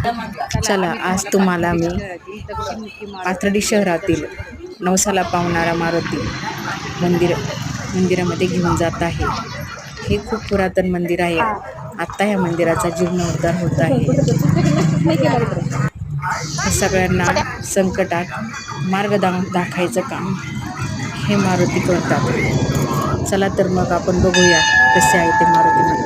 चला आज तुम्हाला मी पाथर्डी शहरातील नवसाला पावणारा मारुती मंदिर मंदिरामध्ये घेऊन जात आहे. हे खूप पुरातन मंदिर आहे. आत्ता ह्या मंदिराचा जीर्णोद्धार होत आहे. सगळ्यांना संकटात मार्ग दा दाखायचं काम हे मारुती करतात. चला तर मग आपण बघूया कसे आहे ते मारुती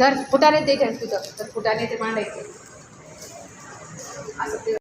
तर फुटाने ते घ्यायचं तिथं तर फुटाने ते मांडायचे. असं ते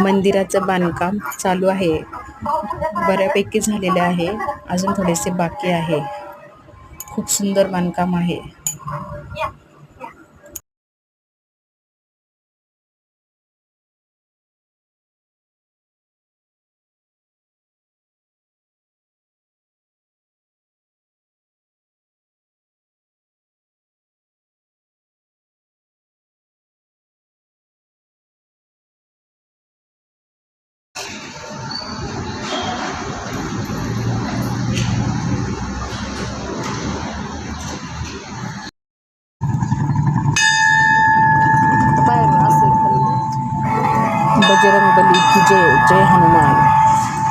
मंदिराचं बांधकाम चालू आहे. बऱ्यापैकी झालेले आहे. अजून थोडेसे बाकी आहे. खूप सुंदर बांधकाम आहे. बजरंग बली की जय जय हनुमान.